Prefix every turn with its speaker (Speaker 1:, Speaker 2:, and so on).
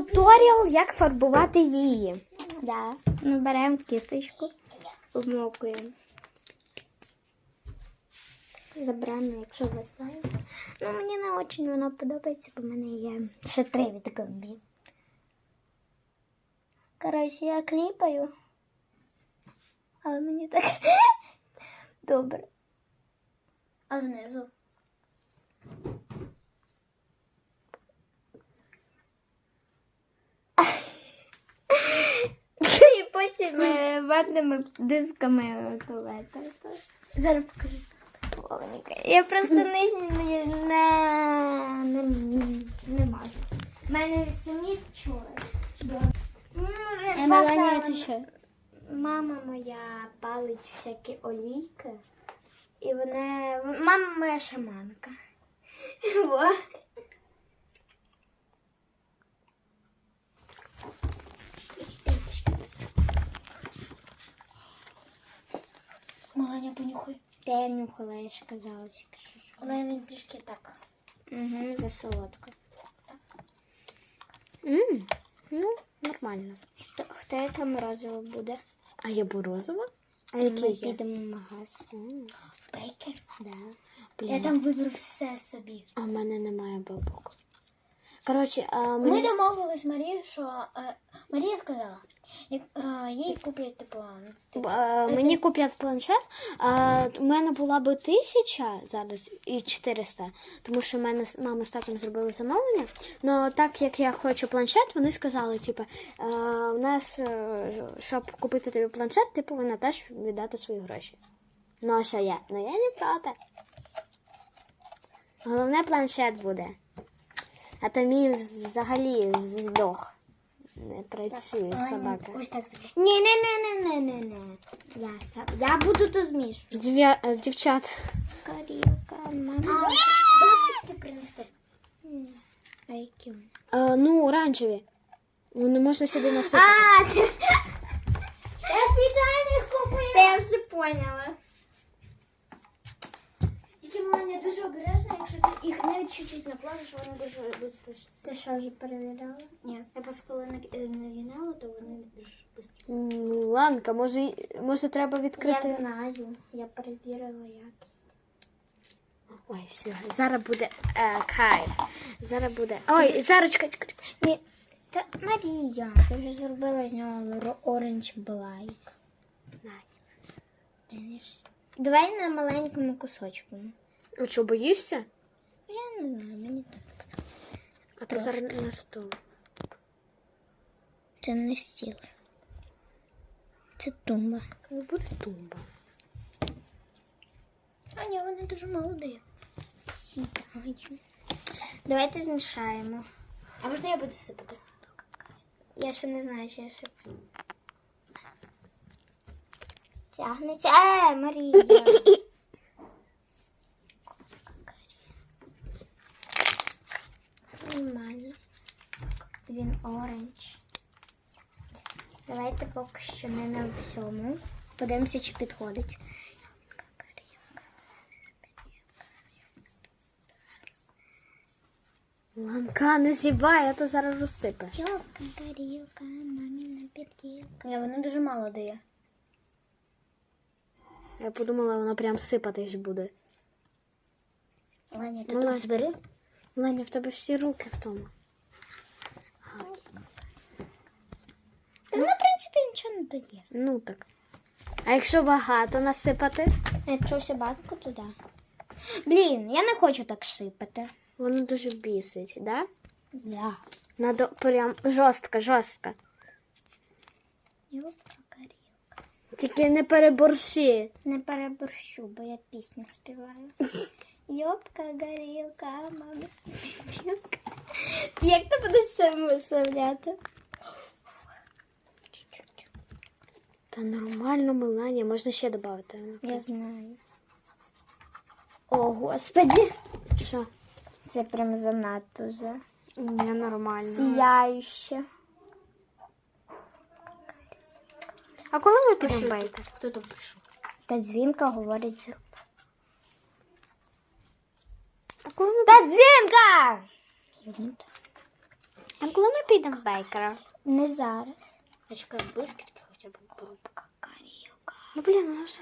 Speaker 1: Туторіал, як фарбувати вії. Да. Ми беремо кісточку, обмокуємо. Заберемо, якщо ви знаєте. Ну, мені не дуже воно подобається, бо в мене є ще три від Гомбі. Коротше, я кліпаю. Але мені так добре. А знизу. І е, ватними дисками туалета. Зараз покажу. Повненько. Я просто нижні не, не, не, мажу. У мене самі чули.
Speaker 2: Е, Меланія, це що?
Speaker 1: Мама моя палить всякі олійки. І вона. Мама моя шаманка. Во.
Speaker 2: Меланія, понюхай.
Speaker 1: Та я нюхала, я ж казала.
Speaker 2: Але він трішки так.
Speaker 1: Угу, засолодка. Мм, ну, нормально. Хто, хто яке морозиво буде?
Speaker 3: А є борозова? А
Speaker 1: Ми
Speaker 3: яке є?
Speaker 1: підемо в магаз.
Speaker 2: Бейкер.
Speaker 1: Да.
Speaker 2: Я там виберу все собі.
Speaker 3: А в мене немає бабок. Коротше, а,
Speaker 2: Ми
Speaker 3: мені...
Speaker 2: домовились з Марією, що е, Марія сказала, їй куплять типу.
Speaker 3: мені куплять планшет. А, у мене була би тисяча зараз і 400, тому що в мене мама з татом зробили замовлення. Ну так як я хочу планшет, вони сказали, типу, у нас, е, щоб купити тобі планшет, ти повинна теж віддати свої гроші. Ну а що я? Ну я не проти. Головне планшет буде. А то мій взагалі здох. Не працює собака.
Speaker 2: Ось так.
Speaker 1: Ні, не, не, не, не, не, не. Я сам. Я буду то змішувати.
Speaker 3: Дів'я... е, Дівчат.
Speaker 1: Карілка,
Speaker 2: А,
Speaker 1: мама.
Speaker 2: баскетки принести.
Speaker 1: А які вони?
Speaker 3: А, ну, оранжеві. Ну, не можна сюди насипати.
Speaker 1: А, ти... Я спеціально їх купила. Та я вже поняла.
Speaker 2: Тільки Меланія дуже обережна, якщо ти чуть-чуть наплавиш, вони дуже швидко.
Speaker 1: Ти що вже перевіряла?
Speaker 2: Ні, я просто коли е, нагинала, то вони дуже швидко.
Speaker 3: Ланка, може, може треба
Speaker 1: Я
Speaker 3: відкрити.
Speaker 1: знаю. Я перевірила якість.
Speaker 3: Ой, все. Зараз буде е, кайф. Зараз буде. Ой, зараз чекай, чекай, чекай.
Speaker 1: Ні. Та Марія, ти вже зробила з нього оранж блайк. Давай на маленькому кусочку.
Speaker 3: А що, боїшся?
Speaker 1: Я не знаю, мені так.
Speaker 3: А ти зараз на стол.
Speaker 1: Це не стіл. Це тумба.
Speaker 3: Ну, буде тумба.
Speaker 1: А ні, вони дуже молоді. Сідають. Давайте змішаємо.
Speaker 2: А можна я буду сипати?
Speaker 1: Я ще не знаю, чи я ще. Тягнеться. Е, Марія. Нормально. Він оранж. Давайте поки що не на всьому. Подивимося, чи підходить.
Speaker 3: Ланка, не зібай, а то зараз розсипеш.
Speaker 1: Йопка, горілка, маміна підкілка.
Speaker 2: Ні, вони дуже мало дає.
Speaker 3: Я подумала, вона прям сипатись буде.
Speaker 2: Леня, ти тут збери.
Speaker 3: Леня, в тебе всі руки в тому.
Speaker 1: Та вона, в принципі, нічого не дає.
Speaker 3: Ну так. А якщо багато насипати,
Speaker 1: Якщо все батько, то да. Блін, я не хочу так сипати.
Speaker 3: воно дуже бісить, да?
Speaker 1: Да.
Speaker 3: Надо прям жорстко, жорстко.
Speaker 1: Йопка, горілка.
Speaker 3: Тільки не переборщи.
Speaker 1: Не переборщу, бо я пісню співаю. Йопка, горілка, мама. Як ти будеш це висловляти?
Speaker 3: Та нормально, Меланія, можна ще додати.
Speaker 1: Я знаю. О, господи.
Speaker 3: Що?
Speaker 1: Це прям занадто вже.
Speaker 3: Ні, нормально.
Speaker 1: Сіяюще.
Speaker 3: А коли ми підемо бейти?
Speaker 2: Хто там прийшов?
Speaker 1: Та дзвінка говорить.
Speaker 3: А коли ми
Speaker 1: Та дзвінка!
Speaker 3: А коли ми підемо в бейкера?
Speaker 1: Не зараз.
Speaker 3: Я чекаю блискітки хоча б брубка. Ну, блин, ну вже.